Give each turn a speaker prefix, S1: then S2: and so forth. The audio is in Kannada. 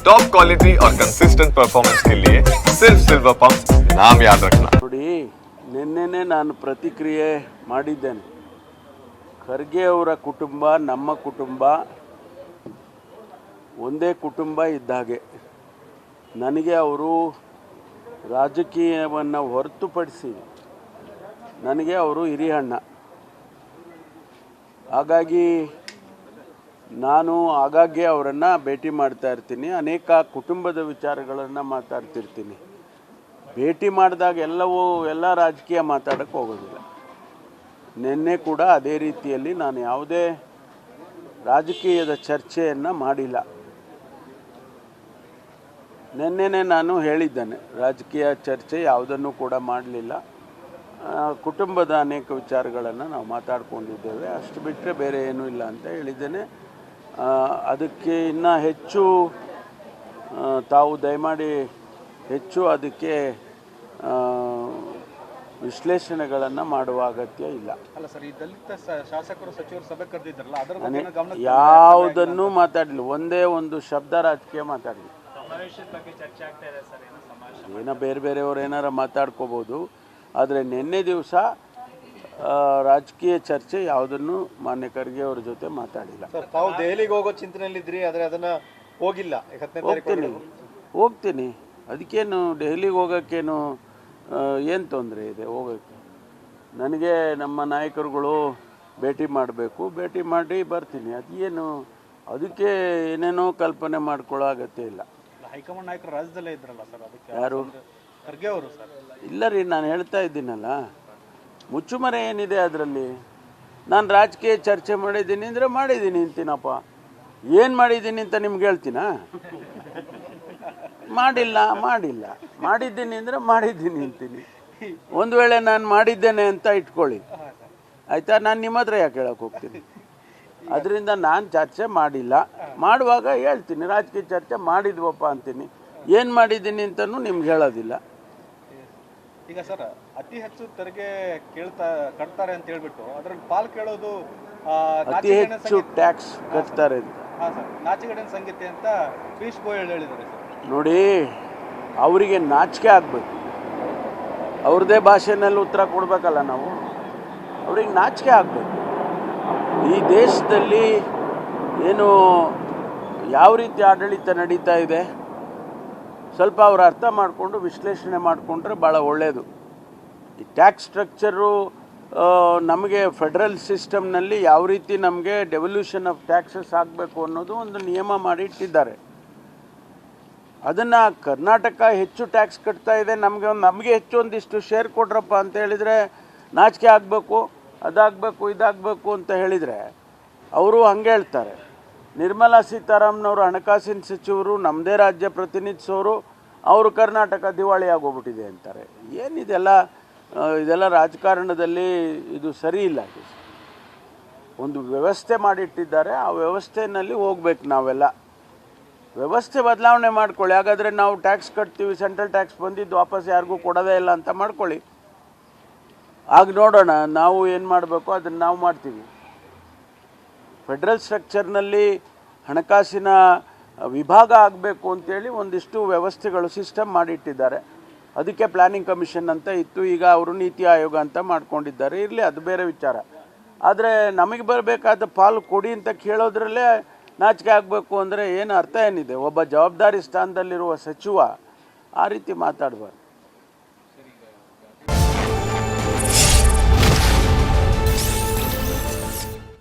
S1: टॉप क्वालिटी और कंसिस्टेंट परफॉर्मेंस के लिए सिर्फ सिल्वर पंप नाम याद रखना
S2: ನೋಡಿ ನಿನ್ನೆನೆ ನಾನು ಪ್ರತಿಕ್ರಿಯೆ ಮಾಡಿದ್ದೇನೆ ಖರ್ಗೆ ಅವರ ಕುಟುಂಬ ನಮ್ಮ ಕುಟುಂಬ ಒಂದೇ ಕುಟುಂಬ ಇದ್ದ ಹಾಗೆ ನನಗೆ ಅವರು ರಾಜಕೀಯವನ್ನು ಹೊರತುಪಡಿಸಿ ನನಗೆ ಅವರು ಹಿರಿಯಣ್ಣ ಹಾಗಾಗಿ ನಾನು ಆಗಾಗ್ಗೆ ಅವರನ್ನು ಭೇಟಿ ಮಾಡ್ತಾ ಇರ್ತೀನಿ. ಅನೇಕ ಕುಟುಂಬದ ವಿಚಾರಗಳನ್ನು ಮಾತಾಡ್ತಿರ್ತೀನಿ ಭೇಟಿ ಮಾಡಿದಾಗ ಎಲ್ಲವೂ ಎಲ್ಲ ರಾಜಕೀಯ ಮಾತಾಡೋಕ್ಕೆ ಹೋಗೋದಿಲ್ಲ. ನಿನ್ನೆ ಕೂಡ ಅದೇ ರೀತಿಯಲ್ಲಿ ನಾನು ಯಾವುದೇ ರಾಜಕೀಯದ ಚರ್ಚೆಯನ್ನು ಮಾಡಿಲ್ಲ. ನಿನ್ನೆನೆ ನಾನು ಹೇಳಿದ್ದೇನೆ, ರಾಜಕೀಯ ಚರ್ಚೆ ಯಾವುದನ್ನು ಕೂಡ ಮಾಡಲಿಲ್ಲ. ಕುಟುಂಬದ ಅನೇಕ ವಿಚಾರಗಳನ್ನು ನಾವು ಮಾತಾಡ್ಕೊಂಡಿದ್ದೇವೆ. ಅಷ್ಟು ಬಿಟ್ಟರೆ ಬೇರೆ ಏನೂ ಇಲ್ಲ ಅಂತ ಹೇಳಿದ್ದೇನೆ. ಅದಕ್ಕೆ ಇನ್ನೂ ಹೆಚ್ಚು ತಾವು ದಯಮಾಡಿ ಹೆಚ್ಚು ಅದಕ್ಕೆ ವಿಶ್ಲೇಷಣೆಗಳನ್ನು ಮಾಡುವ ಅಗತ್ಯ ಇಲ್ಲ.
S3: ಅಲ್ಲ ಸರ್ ಈ ದಲಿತ ಶಾಸಕರು ಸಚಿವರು ಸಭೆ ಕರೆದಿದ್ದಾರಲ್ಲ ಅದರ
S2: ಯಾವುದನ್ನೂ ಮಾತಾಡಲಿಲ್ಲ. ಒಂದೇ ಒಂದು ಶಬ್ದ ರಾಜಕೀಯ ಮಾತಾಡಲಿ ಏನೋ ಬೇರೆ ಬೇರೆಯವ್ರು ಏನಾರ ಮಾತಾಡ್ಕೋಬೋದು. ಆದರೆ ನಿನ್ನೆ ದಿವಸ ರಾಜಕೀಯ ಚರ್ಚೆ ಯಾವುದನ್ನು ಮಾನ್ಯ ಖರ್ಗೆ ಅವ್ರ ಜೊತೆ ಮಾತಾಡಿಲ್ಲ.
S3: ಸರ್ ತಾವು ದೆಹಲಿಗೆ ಹೋಗೋ ಚಿಂತನೆಯಲ್ಲಿದ್ರಿ ಆದರೆ ಅದನ್ನ ಹೋಗಿಲ್ಲ.
S2: ಹೋಗ್ತೀನಿ. ಹೋಗ್ತೀನಿ. ಅದಕ್ಕೇನು ದೆಹಲಿಗೆ ಹೋಗೋಕ್ಕೇನು ಏನು ತೊಂದರೆ ಇದೆ ಹೋಗೋಕ್ಕೆ? ನನಗೆ ನಮ್ಮ ನಾಯಕರುಗಳು ಭೇಟಿ ಮಾಡಬೇಕು. ಭೇಟಿ ಮಾಡಿ ಬರ್ತೀನಿ. ಅದೇನು ಅದಕ್ಕೆ ಏನೇನೋ ಕಲ್ಪನೆ ಮಾಡ್ಕೊಳ್ಳೋ ಅಗತ್ಯ ಇಲ್ಲ.
S3: ಹೈಕಮಾಂಡ್ ನಾಯಕರು ರಾಜ್ಯದಲ್ಲೇ ಇದ್ರಲ್ಲ ಸರ್ ಅದಕ್ಕೆ
S2: ಯಾರು?
S3: ಖರ್ಗೆ ಅವರು ಸರ್.
S2: ಇಲ್ಲ ರೀ ನಾನು ಹೇಳ್ತಾ ಇದ್ದೀನಲ್ಲ. ಮುಚ್ಚುಮರೆ ಏನಿದೆ ಅದರಲ್ಲಿ? ನಾನು ರಾಜಕೀಯ ಚರ್ಚೆ ಮಾಡಿದ್ದೀನಿ ಅಂದರೆ ಮಾಡಿದ್ದೀನಿ ಅಂತೀನಪ್ಪ. ಏನು ಮಾಡಿದ್ದೀನಿ ಅಂತ ನಿಮ್ಗೆ ಹೇಳ್ತೀನಾ? ಮಾಡಿಲ್ಲ ಮಾಡಿಲ್ಲ. ಮಾಡಿದ್ದೀನಿ ಅಂದರೆ ಮಾಡಿದ್ದೀನಿ ಅಂತೀನಿ. ಒಂದು ವೇಳೆ ನಾನು ಮಾಡಿದ್ದೇನೆ ಅಂತ ಇಟ್ಕೊಳ್ಳಿ. ಆಯಿತಾ? ನಾನು ನಿಮ್ಮ ಹತ್ರ ಯಾಕೆ ಹೇಳಕ್ಕೆ ಹೋಗ್ತೀನಿ? ಅದರಿಂದ ನಾನು ಚರ್ಚೆ ಮಾಡಿಲ್ಲ. ಮಾಡುವಾಗ ಹೇಳ್ತೀನಿ, ರಾಜಕೀಯ ಚರ್ಚೆ ಮಾಡಿದ್ವಪ್ಪ ಅಂತೀನಿ. ಏನು ಮಾಡಿದ್ದೀನಿ ಅಂತಲೂ ನಿಮ್ಗೆ ಹೇಳೋದಿಲ್ಲ.
S3: ಈಗ ಸರ್ ಅತಿ ಹೆಚ್ಚು ತೆರಿಗೆ ಕೇಳ್ತಾ ಕಟ್ತಾರೆ ಅಂತ ಹೇಳ್ಬಿಟ್ಟು ಅದ್ರಲ್ಲಿ ಪಾಲ್ ಕೇಳೋದು
S2: ಅತಿ ಹೆಚ್ಚು ಟ್ಯಾಕ್ಸ್ ಕಟ್ತಾರೆ ಅಂತ.
S3: ಹಾ ಸರ್. ಸಂಗೀತೆ ಅಂತ ಪೀಯೂಷ್ ಗೋಯಲ್ ಹೇಳಿದ್ದಾರೆ
S2: ನೋಡಿ ಅವರಿಗೆ ನಾಚಿಕೆ ಆಗಬೇಕು. ಅವ್ರದ್ದೇ ಭಾಷೆನಲ್ಲಿ ಉತ್ತರ ಕೊಡಬೇಕಲ್ಲ ನಾವು. ಅವ್ರಿಗೆ ನಾಚಿಕೆ ಆಗಬೇಕು. ಈ ದೇಶದಲ್ಲಿ ಏನು ಯಾವ ರೀತಿ ಆಡಳಿತ ನಡೀತಾ ಇದೆ ಸ್ವಲ್ಪ ಅವ್ರು ಅರ್ಥ ಮಾಡಿಕೊಂಡು ವಿಶ್ಲೇಷಣೆ ಮಾಡಿಕೊಂಡ್ರೆ ಭಾಳ ಒಳ್ಳೆಯದು ಈ ಟ್ಯಾಕ್ಸ್ ಸ್ಟ್ರಕ್ಚರು ನಮಗೆ ಫೆಡರಲ್ ಸಿಸ್ಟಮ್ನಲ್ಲಿ ಯಾವ ರೀತಿ ನಮಗೆ ಡೆವಲ್ಯೂಷನ್ ಆಫ್ ಟ್ಯಾಕ್ಸಸ್ ಆಗಬೇಕು ಅನ್ನೋದು ಒಂದು ನಿಯಮ ಮಾಡಿ ಇಟ್ಟಿದ್ದಾರೆ. ಅದನ್ನು ಕರ್ನಾಟಕ ಹೆಚ್ಚು ಟ್ಯಾಕ್ಸ್ ಕಟ್ತಾ ಇದೆ. ನಮಗೆ ಒಂದು, ನಮಗೆ ಹೆಚ್ಚು ಒಂದಿಷ್ಟು ಶೇರ್ ಕೊಡ್ರಪ್ಪ ಅಂತ ಹೇಳಿದರೆ ನಾಚಿಕೆ ಆಗಬೇಕು, ಅದಾಗಬೇಕು, ಇದಾಗಬೇಕು ಅಂತ ಹೇಳಿದರೆ ಅವರು ಹಂಗೆ ಹೇಳ್ತಾರೆ. ನಿರ್ಮಲಾ ಸೀತಾರಾಮನವರು ಹಣಕಾಸಿನ ಸಚಿವರು ನಮ್ಮದೇ ರಾಜ್ಯ ಪ್ರತಿನಿಧಿಸೋರು, ಅವರು ಕರ್ನಾಟಕ ದಿವಾಳಿ ಆಗೋಗ್ಬಿಟ್ಟಿದೆ ಅಂತಾರೆ. ಏನಿದೆಲ್ಲ ಇದೆಲ್ಲ ರಾಜಕಾರಣದಲ್ಲಿ ಇದು ಸರಿ ಇಲ್ಲ ಒಂದು ವ್ಯವಸ್ಥೆ ಮಾಡಿಟ್ಟಿದ್ದಾರೆ, ಆ ವ್ಯವಸ್ಥೆಯಲ್ಲಿ ಹೋಗ್ಬೇಕು ನಾವೆಲ್ಲ. ವ್ಯವಸ್ಥೆ ಬದಲಾವಣೆ ಮಾಡ್ಕೊಳ್ಳಿ. ಹಾಗಾದರೆ ನಾವು ಟ್ಯಾಕ್ಸ್ ಕಟ್ತೀವಿ, ಸೆಂಟ್ರಲ್ ಟ್ಯಾಕ್ಸ್ ಬಂದಿದ್ದು ವಾಪಸ್ ಯಾರಿಗೂ ಕೊಡೋದೇ ಇಲ್ಲ ಅಂತ ಮಾಡ್ಕೊಳ್ಳಿ. ಆಗ ನೋಡೋಣ, ನಾವು ಏನು ಮಾಡಬೇಕು, ಅದನ್ನು ನಾವು ಮಾಡ್ತೀವಿ. ಫೆಡ್ರಲ್ ಸ್ಟ್ರಕ್ಚರ್ನಲ್ಲಿ ಹಣಕಾಸಿನ ವಿಭಾಗ ಆಗಬೇಕು ಅಂತೇಳಿ ಒಂದಿಷ್ಟು ವ್ಯವಸ್ಥೆಗಳು, ಸಿಸ್ಟಮ್ ಮಾಡಿಟ್ಟಿದ್ದಾರೆ. ಅದಕ್ಕೆ ಪ್ಲಾನಿಂಗ್ ಕಮಿಷನ್ ಅಂತ ಇತ್ತು. ಈಗ ಅವರು ನೀತಿ ಆಯೋಗ ಅಂತ ಮಾಡ್ಕೊಂಡಿದ್ದಾರೆ. ಇರಲಿ, ಅದು ಬೇರೆ ವಿಚಾರ. ಆದರೆ ನಮಗೆ ಬರಬೇಕಾದ ಪಾಲು ಕೊಡಿ ಅಂತ ಕೇಳೋದ್ರಲ್ಲೇ ನಾಚಿಕೆ ಆಗಬೇಕು ಅಂದರೆ ಏನು ಅರ್ಥ ಏನಿದೆ? ಒಬ್ಬ ಜವಾಬ್ದಾರಿ ಸ್ಥಾನದಲ್ಲಿರುವ ಸಚಿವ ಆ ರೀತಿ ಮಾತಾಡಬಾರ್ದು.